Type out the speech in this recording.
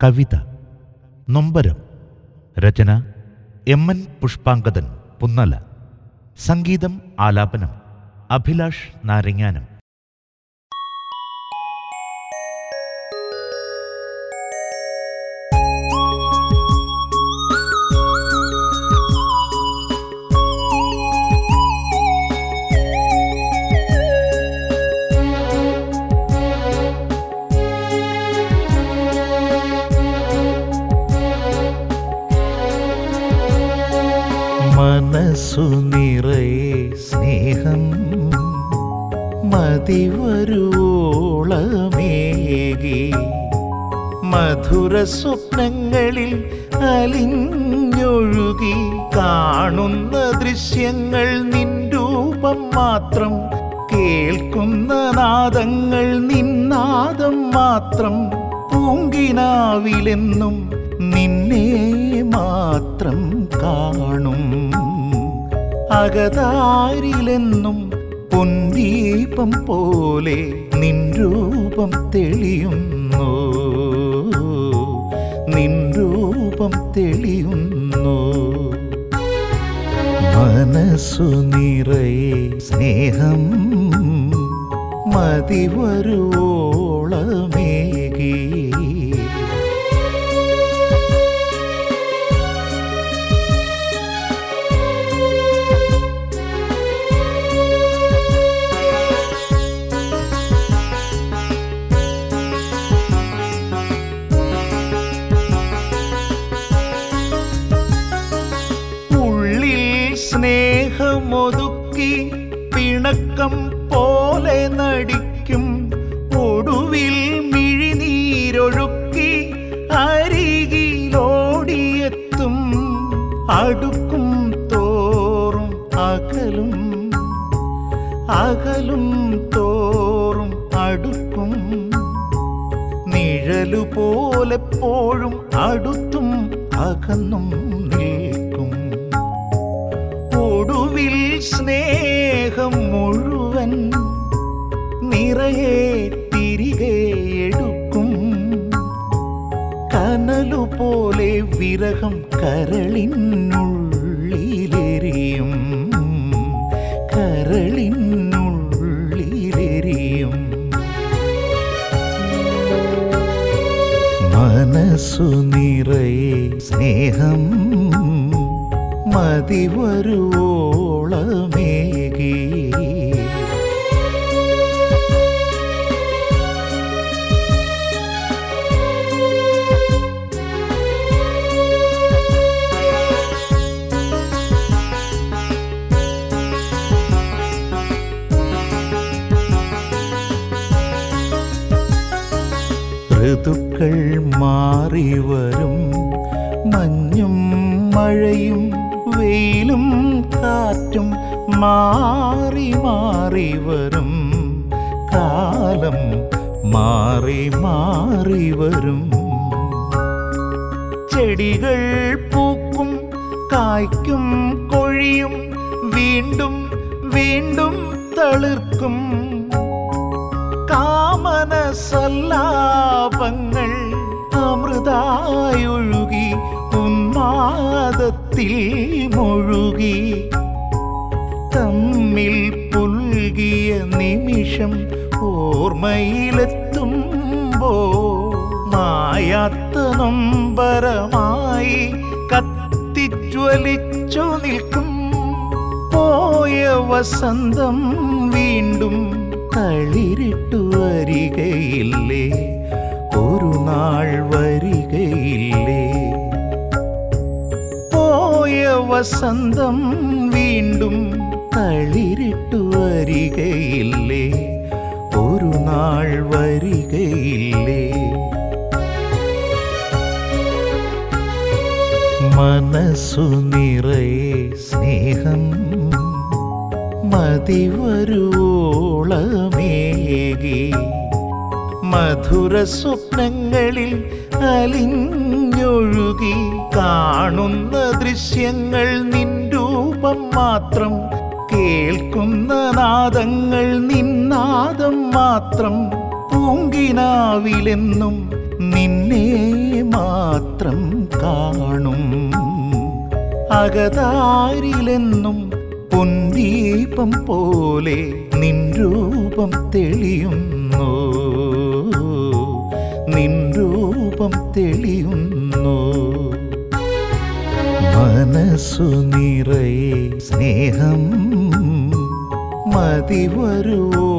കവിത നൊമ്പരം രചന M N Pushpangadan Punnala സംഗീതം ആലാപനം അഭിലാഷ് നാരങ്ങാനം. മനസ്സു നിറയെ സ്നേഹം. മതിവരുവോളമേകി. മധുര സ്വപ്നങ്ങളിൽ അലിഞ്ഞൊഴുകി കാണുന്ന ദൃശ്യങ്ങൾ നിൻ രൂപം മാത്രം. കേൾക്കുന്ന നാദങ്ങൾ നിന്നാദം മാത്രം. പൂങ്കിനാവിലെന്നും നിന്നെ മാത്രം. അകതാരിലെന്നും പൊന്തീപം പോലെ നിൻ രൂപം തെളിയുന്നു. നിൻ രൂപം തെളിയുന്നു. മനസ്സു നിറയെ സ്നേഹം മതിവരുവോളമേകി സ്നേഹമൊതുക്കി പിണക്കം പോലെ നടിക്കും. ഒടുവിൽ മിഴിനീരൊഴുക്കി അരികിലോടിയെത്തും. അടുക്കും തോറും അകലും അകലും തോറും അടുക്കും. നിഴലുപോലെപ്പോഴും അടുത്തും അകന്നും നിൽക്കും ഒടുവിൽ സ്നേഹം മുഴുവൻ നിറയെ തിരികെ എടുക്കും. കനലു പോലെ വിരഹം കരളിനുള്ളിലെരിയും. കരളിനുള്ളിലെരിയും. മനസ്സു നിറയെ സ്നേഹം മതിവരുവോളമേകി. ഋതുക്കൾ മാറി വരും മഞ്ഞും മഴയും വെയിലും കാറ്റും മാറി മാറി വരും. കാലം മാറി മാറി വരും. ചെടികൾ പൂക്കും കായ്ക്കും കൊഴിയും വീണ്ടും വീണ്ടും തളിർക്കും. കാമന സല്ലാപങ്ങൾ അമൃതായൊഴുകി ഉന്മാദത്തിൽ മുഴുകി തമ്മിൽ പുൽകിയ നിമിഷം ഓർമ്മയിലെത്തുമ്പോ മായാത്ത നൊമ്പരമായി കത്തിജ്വലിച്ചു നിൽക്കും. പോയ വസന്തം വീണ്ടും തളിരിട്ടു വസന്തം വീണ്ടും തളിരിട്ടു വരികയില്ലേ? ഒരു നാൾ വരികയില്ലേ? മനസ്സു നിറയെ സ്നേഹം മതിവരുവോളമേകി മധുര സ്വപ്നങ്ങളിൽ അലിഞ്ഞൊഴുകി കാണുന്ന ദൃശ്യങ്ങൾ നിൻ രൂപം മാത്രം കേൾക്കുന്ന നാദങ്ങൾ നിന്നാദം മാത്രം പൂങ്കിനാവിലെന്നും നിന്നെ മാത്രം കാണും. അകതാരിലെന്നും പൊന്നീപം പോലെ നിൻ രൂപം തെളിയുന്നു. നിൻ രൂപം തെളിയുന്നു. മതി വരുവോളം